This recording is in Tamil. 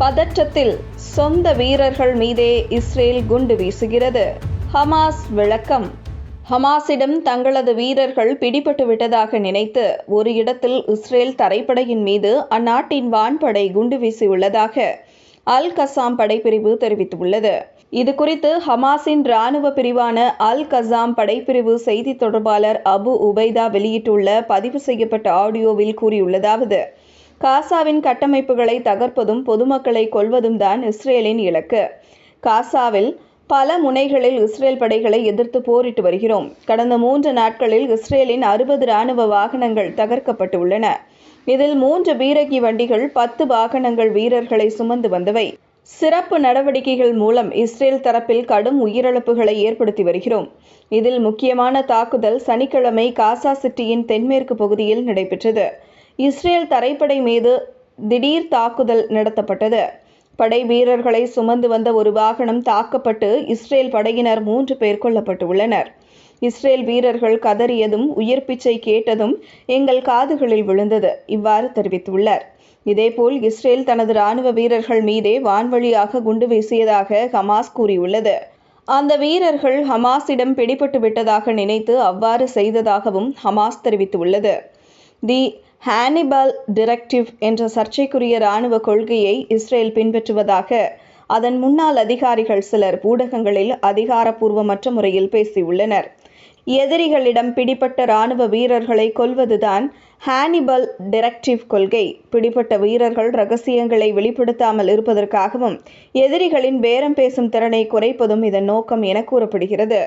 பதற்றத்தில் சொந்த வீரர்கள் மீதே இஸ்ரேல் குண்டு வீசுகிறது. ஹமாஸ் விளக்கம். ஹமாஸிடம் தங்களது வீரர்கள் பிடிபட்டு விட்டதாக நினைத்து ஒரு இடத்தில் இஸ்ரேல் தரைப்படையின் மீது அந்நாட்டின் வான்படை குண்டு வீசியுள்ளதாக அல் கசாம் படைப்பிரிவு தெரிவித்துள்ளது. இது குறித்து ஹமாஸின் இராணுவ பிரிவான அல் கசாம் படைப்பிரிவு செய்தி தொடர்பாளர் அபு உபைதா வெளியிட்டுள்ள பதிவு செய்யப்பட்ட ஆடியோவில் கூறியுள்ளதாவது காசாவின் கட்டமைப்புகளை தகர்ப்பதும் பொதுமக்களை கொல்வதும் தான் இஸ்ரேலின் இலக்கு. காசாவில் பல முனைகளில் இஸ்ரேல் படைகளை எதிர்த்து போரிட்டு வருகிறோம். கடந்த மூன்று நாட்களில் இஸ்ரேலின் அறுபது ராணுவ வாகனங்கள் தகர்க்கப்பட்டு உள்ளன இதில் மூன்று பீரகி வண்டிகள் பத்து வாகனங்கள் வீரர்களை சுமந்து வந்தவை. சிறப்பு நடவடிக்கைகள் மூலம் இஸ்ரேல் தரப்பில் கடும் உயிரிழப்புகளை ஏற்படுத்தி வருகிறோம். இதில் முக்கியமான தாக்குதல் சனிக்கிழமை காசா சிட்டியின் தென்மேற்கு பகுதியில் நடைபெற்றது. இஸ்ரேல் தரைப்படை மீது திடீர் தாக்குதல் நடத்தப்பட்டது. படை வீரர்களை சுமந்து வந்த ஒரு வாகனம் தாக்கப்பட்டு இஸ்ரேல் படையினர் மூன்று பேர் கொல்லப்பட்டுள்ளனர். இஸ்ரேல் வீரர்கள் கதறியதும் உயிர் பிச்சை கேட்டதும் எங்கள் காதுகளில் விழுந்தது இவ்வாறு தெரிவித்துள்ளார். இதேபோல் இஸ்ரேல் தனது ராணுவ வீரர்கள் மீதே வான்வழியாக குண்டு வீசியதாக ஹமாஸ் கூறியுள்ளது. அந்த வீரர்கள் ஹமாஸிடம் பிடிபட்டு விட்டதாக நினைத்து அவ்வாறு செய்ததாகவும் ஹமாஸ் தெரிவித்துள்ளது. தி ஹானிபால் டிரெக்டிவ் என்ற சர்ச்சைக்குரிய இராணுவ கொள்கையை இஸ்ரேல் பின்பற்றுவதாக அதன் முன்னாள் அதிகாரிகள் சிலர் ஊடகங்களில் அதிகாரப்பூர்வமற்ற முறையில் பேசியுள்ளனர். எதிரிகளிடம் பிடிப்பட்ட இராணுவ வீரர்களை கொல்வதுதான் ஹானிபல் டிரெக்டிவ் கொள்கை. பிடிப்பட்ட வீரர்கள் ரகசியங்களை வெளிப்படுத்தாமல் இருப்பதற்காகவும் எதிரிகளின் பேரம் பேசும் திறனை குறைப்பதும் இதன் நோக்கம் என கூறப்படுகிறது.